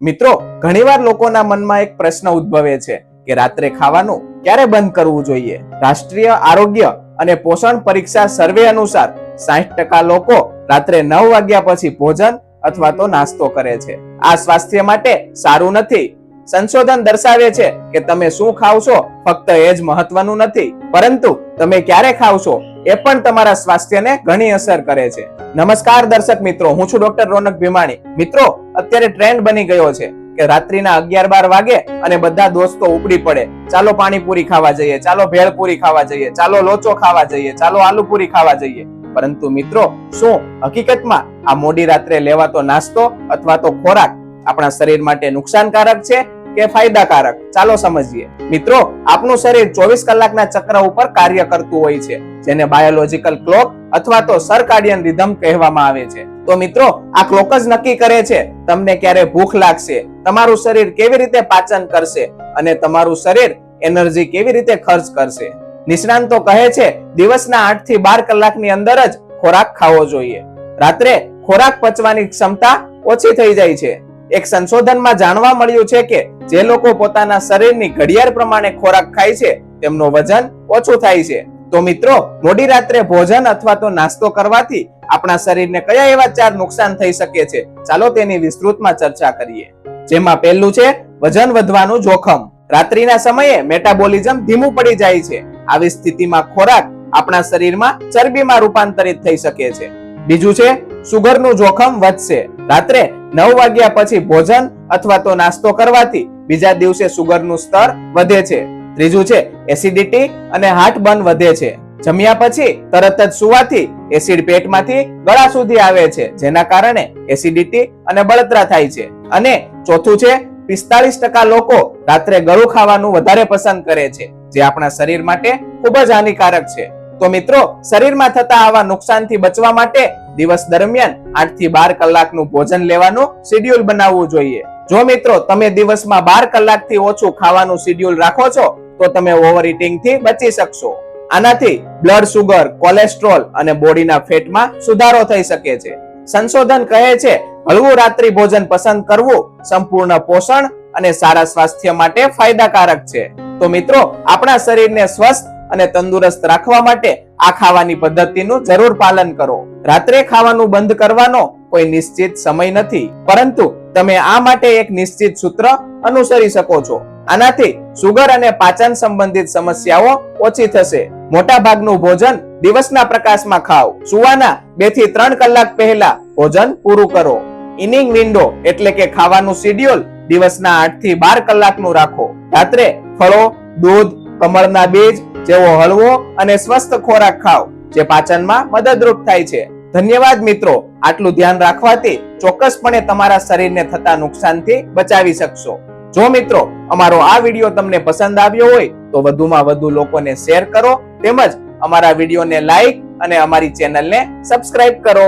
મિત્રો, ઘણીવાર લોકોના મનમાં એક પ્રશ્ન ઉદ્ભવે છે કે રાત્રે ખાવાનું ક્યારે બંધ કરવું જોઈએ? રાષ્ટ્રીય આરોગ્ય અને પોષણ પરીક્ષા સર્વે અનુસાર સાહીઠ ટકા લોકો રાત્રે નવ વાગ્યા પછી ભોજન અથવા તો નાસ્તો કરે છે. આ સ્વાસ્થ્ય માટે સારું નથી. સંશોધન દર્શાવે છે કે તમે શું ખાવ છો ફક્ત એ જ મહત્વનું નથી. પરંતુ તમે ક્યારે ખાવ છો એ પણ તમારા સ્વાસ્થ્યને ઘણી અસર કરે છે. નમસ્કાર દર્શક મિત્રો, હું છું ડોક્ટર રોનક ભીમાણી. મિત્રો અત્યારે ટ્રેન્ડ બની ગયો છે કે રાત્રિના અગિયાર બાર વાગે અને બધા દોસ્તો ઉપડી પડે. ચાલો પાણીપુરી ખાવા જઈએ, ચાલો ભેળપુરી ખાવા જઈએ, ચાલો લોચો ખાવા જઈએ, ચાલો આલુપુરી ખાવા જઈએ. પરંતુ મિત્રો, શું હકીકતમાં આ મોડી રાત્રે લેવાતો નાસ્તો અથવા તો ખોરાક આપણા શરીર માટે નુકસાનકારક છે? કે ફાયદાકારક? ચાલો સમજીએ. મિત્રો આપણું શરીર ચોવીસ કલાકના ચક્ર ઉપર કાર્ય કરતું હોય છે, જેને બાયોલોજીકલ ક્લોક અથવા તો સરકાર્ડિયન રિધમ કહેવામાં આવે છે. તો મિત્રો, આ ક્લોક જ નક્કી કરે છે, તમને ક્યારે ભૂખ લાગશે, તમારું શરીર કેવી રીતે પાચન કરશે અને તમારું શરીર એનર્જી કેવી રીતે ખર્ચ કરશે. નિષ્ણાંતો કહે છે, દિવસના આઠથી બાર કલાકની અંદર જ ખોરાક ખાવો જોઈએ. રાત્રે ખોરાક પચવાની ક્ષમતા ઓછી થઈ જાય છે. એક સંશોધનમાં જાણવા મળ્યું છે કે જે લોકો પોતાના શરીરની ઘડિયાળ પ્રમાણે ખોરાક ખાય છે, તેમનું વજન ઓછું થાય છે. તો મિત્રો, મોડી રાત્રે ભોજન અથવા તો નાસ્તો કરવાથી આપણા શરીરને કયા એવા ચાર નુકસાન થઈ શકે છે? ચાલો તેની વિસ્તૃતમાં ચર્ચા કરીએ. જેમાં પહેલું છે, વજન વધવાનું જોખમ. રાત્રિના સમયે મેટાબોલિઝમ ધીમું પડી જાય છે. આવી સ્થિતિમાં ખોરાક આપણા શરીરમાં ચરબીમાં રૂપાંતરિત થઈ શકે છે. બીજું છે સુગરનું જોખમ વધશે. રાત્રે નવ વાગ્યા પછી ભોજન અથવા તો નાસ્તો કરવાથી બીજા દિવસે સુગરનું સ્તર વધે છે. ત્રીજું છે, એસિડિટી અને હાર્ટ બર્ન વધે છે. જમ્યા પછી તરત જ સુવાથી એસિડ પેટમાંથી ગળા સુધી આવે છે, જેના કારણે એસિડિટી અને બળતરા થાય છે. અને ચોથું છે, પિસ્તાળીસ ટકા લોકો રાત્રે ગળું ખાવાનું વધારે પસંદ કરે છે, જે આપણા શરીર માટે ખૂબ જ હાનિકારક છે. તો મિત્રો, શરીરમાં થતા આવા નુકસાનથી બચવા માટે દિવસ દરમિયાન આઠથી બાર કલાકનું ભોજન લેવાનું શેડ્યુલ બનાવવું જોઈએ. જો મિત્રો, તમે દિવસમાં બાર કલાકથી ઓછું ખાવાનું શેડ્યુલ રાખો છો, તો તમે ઓવરથી બચી શકશો. આનાથી બ્લડ સુગર કોલેસ્ટ્રોલ અને બોડીના ફેટમાં સુધારો થઈ શકે છે. સંશોધન કહે છે, હળવું રાત્રિ ભોજન પસંદ કરવું સંપૂર્ણ પોષણ અને સારા સ્વાસ્થ્ય માટે ફાયદાકારક છે. તો મિત્રો, આપણા શરીરને સ્વસ્થ અને તંદુરસ્ત રાખવા માટે આ ખાવાની પદ્ધતિનું જરૂર પાલન કરો. રાત્રે ખાવાનું બંધ કરવાનો કોઈ નિશ્ચિત સમય નથી. પરંતુ તમે આ માટે એક નિશ્ચિત સૂત્ર અનુસરી શકો છો. આનાથી સુગર અને પાચન સંબંધિત સમસ્યાઓ ઓછી થશે. મોટા ભાગનું ભોજન દિવસના પ્રકાશમાં ખાઓ. સુવાના બેથી ત્રણ કલાક પહેલા ભોજન પૂરું કરો. ઇનિંગ વિન્ડો એટલે કે ખાવાનું શેડ્યુલ દિવસના આઠથી બાર કલાકનું રાખો. રાત્રે ફળો, દૂધ, કમળના બીજ જેવો હળવો અને સ્વસ્થ ખોરાક ખાઓ, જે પાચનમાં મદદરૂપ થાય છે. ધન્યવાદ મિત્રો, આટલું ધ્યાન રાખવાથી ચોક્કસપણે તમારા શરીરને થતા નુકસાનથી બચાવી શકશો. જો મિત્રો, અમારો આ વીડિયો તમને પસંદ આવ્યો હોય, તો વધુમાં વધુ લોકોને શેર કરો, તેમજ અમારા વિડીયોને લાઈક અને અમારી ચેનલને સબસ્ક્રાઇબ કરો.